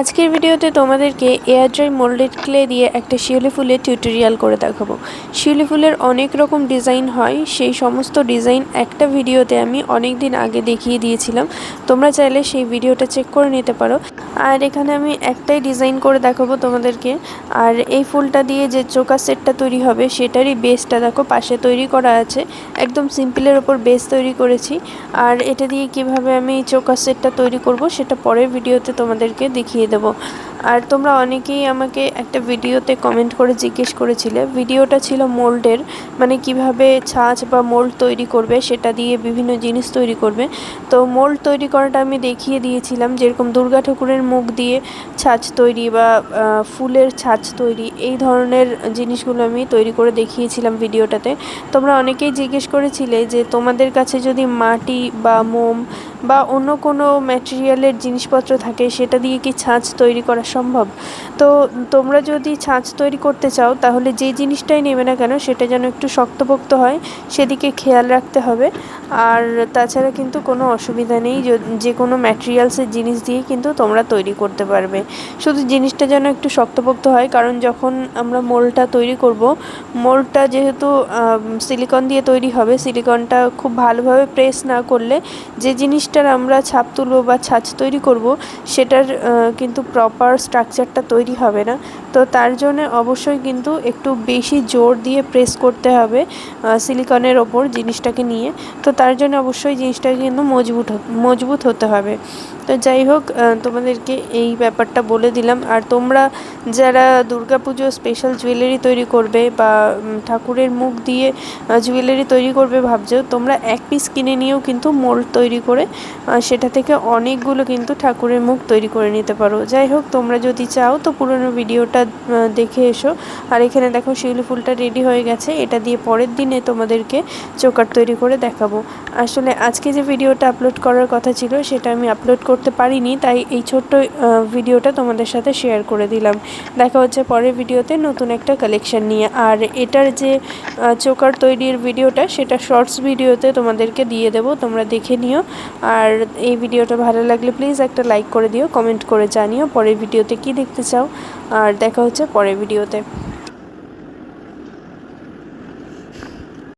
আজকের ভিডিওতে তোমাদেরকে এয়ার ড্রাই মোল্ডেড ক্লে দিয়ে একটা শিউলি ফুলের টিউটোরিয়াল করে দেখাবো। শিউলি ফুলের অনেক রকম ডিজাইন হয়, সেই সমস্ত ডিজাইন একটা ভিডিওতে আমি অনেক দিন আগে দেখিয়ে দিয়েছিলাম। তোমরা চাইলে সেই ভিডিওটা চেক করে নিতে পারো। আর এখানে আমি একটাই ডিজাইন করে দেখাবো তোমাদেরকে। আর এই ফুলটা দিয়ে যে চোকা সেটটা তৈরি হবে, সেটারই বেসটা দেখো, পাশে তৈরি করা আছে। একদম সিম্পলের ওপর বেস তৈরি করেছি। আর এটা দিয়ে কীভাবে আমি চোকা সেটটা তৈরি করব, সেটা পরের ভিডিওতে তোমাদেরকে দেখিয়ে দেবো। আর তোমরা অনেকেই আমাকে একটা ভিডিওতে কমেন্ট করে জিজ্ঞেস করেছিলে। ভিডিওটা ছিল মোল্ডের মানে কীভাবে ছাঁচ বা মোল্ড তৈরি করবে সেটা দিয়ে বিভিন্ন জিনিস তৈরি করবে। তো মোল্ড তৈরি করাটা আমি দেখিয়ে দিয়েছিলাম যেরকম দুর্গা ঠাকুরের মুখ দিয়ে ছাঁচ তৈরি বা ফুলের ছাঁচ তৈরি, এই ধরনের জিনিসগুলো আমি তৈরি করে দেখিয়েছিলাম ভিডিওটাতে। তোমরা অনেকেই জিজ্ঞেস করেছিলে যে তোমাদের কাছে যদি মাটি বা মোম বা অন্য কোনো ম্যাটেরিয়ালের জিনিসপত্র থাকে, সেটা দিয়ে কি ছাঁচ তৈরি করা সম্ভব? তো তোমরা যদি ছাঁচ তৈরি করতে চাও, তাহলে যে জিনিসটাই নেবে না কেন, সেটা যেন একটু শক্তপোক্ত হয়, সেদিকে খেয়াল রাখতে হবে। আর তাছাড়া কিন্তু কোনো অসুবিধা নেই, যে কোনো ম্যাটেরিয়ালসের জিনিস দিয়ে কিন্তু তোমরা তৈরি করতে পারবে। শুধু জিনিসটা যেন একটু শক্তপোক্ত হয়, কারণ যখন আমরা মোলটা তৈরি করব, মোলটা যেহেতু সিলিকন দিয়ে তৈরি হবে সিলিকনটা খুব ভালোভাবে প্রেস না করলে, যে জিনিসটার আমরা ছাপ তুলব বা ছাঁচ তৈরি করব, সেটার কিন্তু প্রপার স্ট্রাকচারটা তৈরি হবে না। তো তার জন্য অবশ্যই কিন্তু একটু বেশি জোর দিয়ে প্রেস করতে হবে সিলিকনের ওপর জিনিসটাকে নিয়ে। তো তার জন্য অবশ্যই জিনিসটাকে কিন্তু মজবুত মজবুত হতে হবে। তো যাই হোক তোমাদেরকে এই ব্যাপারটা বলে দিলাম। আর তোমরা যারা পুজো স্পেশাল জুয়েলারি তৈরি করবে বা ঠাকুরের মুখ দিয়ে জুয়েলারি তৈরি করবে ভাবছ, তোমরা এক পিস কিনে নিয়েও কিন্তু মোল্ড তৈরি করে সেটা থেকে অনেকগুলো কিন্তু ঠাকুরের মুখ তৈরি করে নিতে পারো। যাই হোক, তোমরা যদি চাও তো পুরনো ভিডিওটা দেখে এসো। আর এখানে দেখো শিউলি ফুলটা রেডি হয়ে গেছে, এটা দিয়ে পরের দিনে তোমাদেরকে চোকার তৈরি করে দেখাবো। আসলে আজকে যে ভিডিওটা আপলোড করার কথা ছিল, সেটা আমি আপলোড করতে পারিনি, তাই এই ছোট্ট ভিডিওটা তোমাদের সাথে শেয়ার করে দিলাম। দেখা হচ্ছে পরের ভিডিওতে নতুন একটা কালেকশন নিয়ে। আর এটার যে চোকার তৈরির ভিডিওটা, সেটা শর্টস ভিডিওতে তোমাদেরকে দিয়ে দেবো, তোমরা দেখে নিও। আর এই ভিডিওটা ভালো লাগলে প্লিজ একটা লাইক করে দিও কমেন্ট করে জানিও পরের ভিডিওতে কি দেখতে চাও। আর দেখা হচ্ছে পরের ভিডিওতে।